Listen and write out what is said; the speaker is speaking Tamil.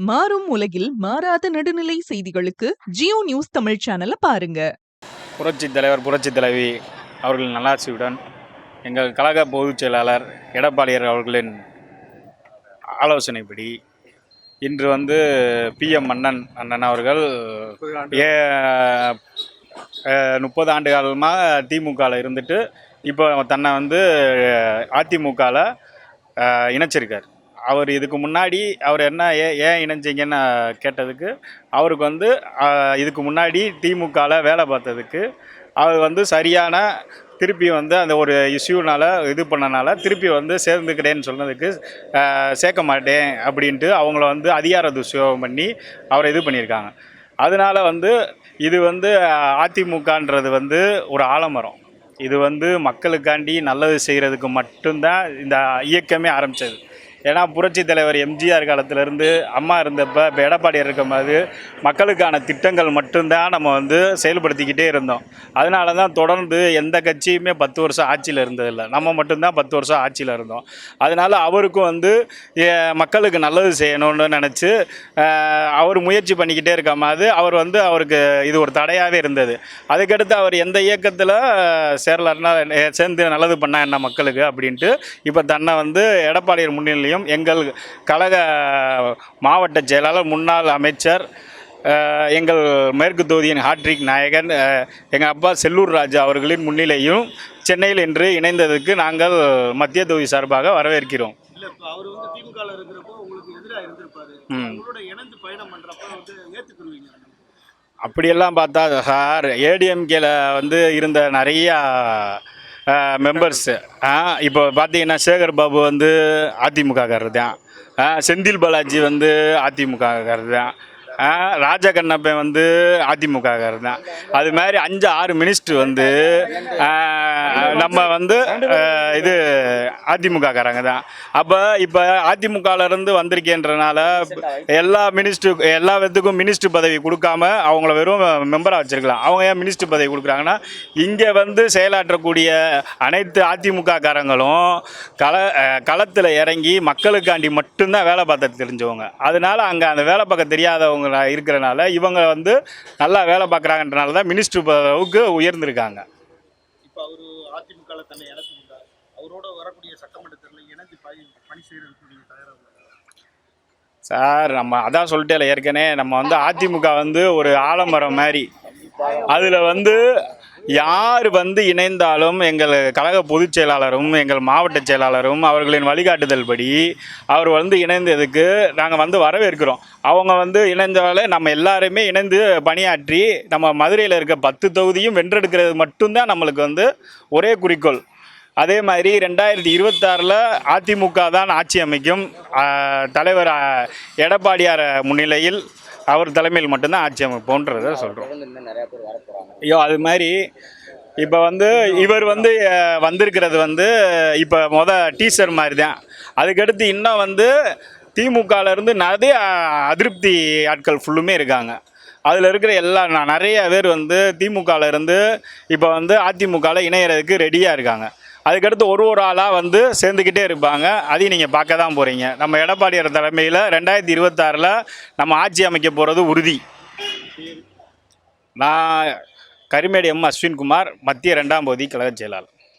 மாறும் உலகில் மாறாத நடுநிலை செய்திகளுக்கு ஜியோ நியூஸ் தமிழ் சேனலை பாருங்க புரட்சி தலைவர் புரட்சி தலைவி அவர்களின் நல்லாட்சியுடன் எங்கள் கழக பொதுச் செயலாளர் எடப்பாடியார் அவர்களின் ஆலோசனைப்படி இன்று வந்து பிஎம் மன்னன் அண்ணன் அவர்கள் ஏ முப்பது ஆண்டு காலமாக திமுகவில் இருந்துட்டு இப்போ தன்னை வந்து அதிமுகவில் இணைச்சிருக்கார் அவர் இதுக்கு முன்னாடி அவர் என்ன ஏ ஏன் இணைஞ்சிங்கன்னு கேட்டதுக்கு அவருக்கு வந்து இதுக்கு முன்னாடி திமுகவில் வேலை பார்த்ததுக்கு அவர் வந்து சரியான திருப்பி வந்து அந்த ஒரு இஷ்யூனால் இது பண்ணனால திருப்பி வந்து சேர்ந்துக்கிறேன்னு சொன்னதுக்கு சேர்க்க மாட்டேன் அப்படின்ட்டு அவங்கள வந்து அதிகார துஷ்யோகம் பண்ணி அவரை இது பண்ணியிருக்காங்க. அதனால வந்து இது வந்து அதிமுகன்றது வந்து ஒரு ஆலமரம். இது வந்து மக்களுக்காண்டி நல்லது செய்கிறதுக்கு மட்டும்தான் இந்த இயக்கமே ஆரம்பித்தது ஏன்னா புரட்சி தலைவர் எம்ஜிஆர் காலத்திலேருந்து அம்மா இருந்தப்போ இப்போ எடப்பாடியார் இருக்கும்போது மக்களுக்கான திட்டங்கள் மட்டும்தான் நம்ம வந்து செயல்படுத்திக்கிட்டே இருந்தோம். அதனால தான் தொடர்ந்து எந்த கட்சியுமே பத்து வருஷம் ஆட்சியில் இருந்ததில்லை. நம்ம மட்டும்தான் பத்து வருஷம் ஆட்சியில் இருந்தோம். அதனால் அவருக்கும் வந்து ஏ, மக்களுக்கு நல்லது செய்யணும்னு நினச்சி அவர் முயற்சி பண்ணிக்கிட்டே இருக்காமது அவர் வந்து அவருக்கு இது ஒரு தடையாகவே இருந்தது. அதுக்கடுத்து அவர் எந்த இயக்கத்தில் சேரலாருன்னா சேர்ந்து நல்லது பண்ணா என்ன மக்களுக்கு? அப்படின்ட்டு இப்போ தன்னை வந்து எடப்பாடியார் முன்னிலையும் எங்கள் கழக மாவட்ட செயலாளர் முன்னாள் அமைச்சர் எங்கள் மேற்கு தொகுதியின் ஹாட்ரிக் நாயகன் எங்கள் அப்பா செல்லூர் ராஜா அவர்களின் முன்னிலையும் சென்னையில் இன்று இணைந்ததுக்கு நாங்கள் மத்திய தொகுதி சார்பாக வரவேற்கிறோம். அப்படியெல்லாம் பார்த்தா சார் ஏடிஎம்கேல வந்து இருந்த நிறையா மெம்பர்ஸு இப்போ பார்த்தீங்கன்னா சேகர் பாபு வந்து அதிமுககாரர் தான் செந்தில் பாலாஜி வந்து அதிமுகக்காரர் தான் ராஜா கண்ணப்பன் வந்து அதிமுககாரர் தான். அது மாதிரி அஞ்சு ஆறு மினிஸ்டர் வந்து நம்ம வந்து இது அதிமுககாரங்க தான். அப்போ இப்போ அதிமுகலேருந்து வந்திருக்கேன்றனால எல்லா மினிஸ்டர் எல்லா விதத்துக்கும் மினிஸ்டர் பதவி கொடுக்காம அவங்கள வெறும் மெம்பராக வச்சுருக்கலாம். அவங்க ஏன் மினிஸ்டர் பதவி கொடுக்குறாங்கன்னா இங்கே வந்து செயலாற்றக்கூடிய அனைத்து அதிமுக காரங்களும் கள களத்தில் இறங்கி மக்களுக்காண்டி மட்டும்தான் வேலை பார்த்து தெரிஞ்சவங்க. அதனால் அங்கே அந்த வேலை பார்க்க தெரியாதவங்க இருக்கிறனால இவங்க வந்து நல்லா வேலை பார்க்குறாங்கன்றனால தான் மினிஸ்டர் பதவிக்கு உயர்ந்திருக்காங்க. இப்ப அவரு அதிமுகல தன்னை இணைச்சிருந்தார் அவரோட வரக்கூடிய சட்டமன்ற தேர்தலில் இணைஞ்சு பணி உள்ளீங்களா? சார் நம்ம அதான் சொல்லிட்டேல ஏற்கனவே நம்ம வந்து அதிமுக வந்து ஒரு ஆலமரம் மாதிரி. அதில் வந்து யார் வந்து இணைந்தாலும் எங்கள் கழக பொதுச் செயலாளரும் எங்கள் மாவட்ட செயலாளரும் அவர்களின் வழிகாட்டுதல் படி அவர் வந்து இணைந்ததுக்கு நாங்கள் வந்து வரவேற்கிறோம். அவங்க வந்து இணைந்தாலே நம்ம எல்லாருமே இணைந்து பணியாற்றி நம்ம மதுரையில் இருக்க பத்து தொகுதியும் வென்றெடுக்கிறது மட்டும்தான் நம்மளுக்கு வந்து ஒரே குறிக்கோள். அதே மாதிரி ரெண்டாயிரத்தி இருபத்தாறில் அதிமுக தான் ஆட்சி அமைக்கும் தலைவர் எடப்பாடியார் முன்னிலையில் அவர் தலைமையில் மட்டும்தான் ஆட்சி அமைப்போன்றதை சொல்கிறோம் ஐயோ அது மாதிரி இப்போ வந்து இவர் வந்து வந்திருக்கிறது வந்து இப்போ மொத டீசர் மாதிரி தான் அதுக்கடுத்து இன்னும் வந்து திமுகல இருந்து நிறைய அதிருப்தி ஆட்கள் ஃபுல்லுமே இருக்காங்க. அதில் இருக்கிற எல்லா ந- நிறைய பேர் வந்து திமுகல இருந்து இப்போ வந்து அதிமுகவில் இணையறதுக்கு ரெடியாக இருக்காங்க. அதுக்கடுத்து ஒரு ஒரு ஆளாக வந்து சேர்ந்துக்கிட்டே இருப்பாங்க. அதையும் நீங்கள் பார்க்க தான் போகிறீங்க நம்ம எடப்பாடியார் தலைமையில் ரெண்டாயிரத்தி இருபத்தாறில் நம்ம ஆட்சி அமைக்க போகிறது உறுதி. நான் கரிமேடு எம் அஸ்வின்குமார் மத்திய ரெண்டாம் பகுதி கழக செயலாளர்.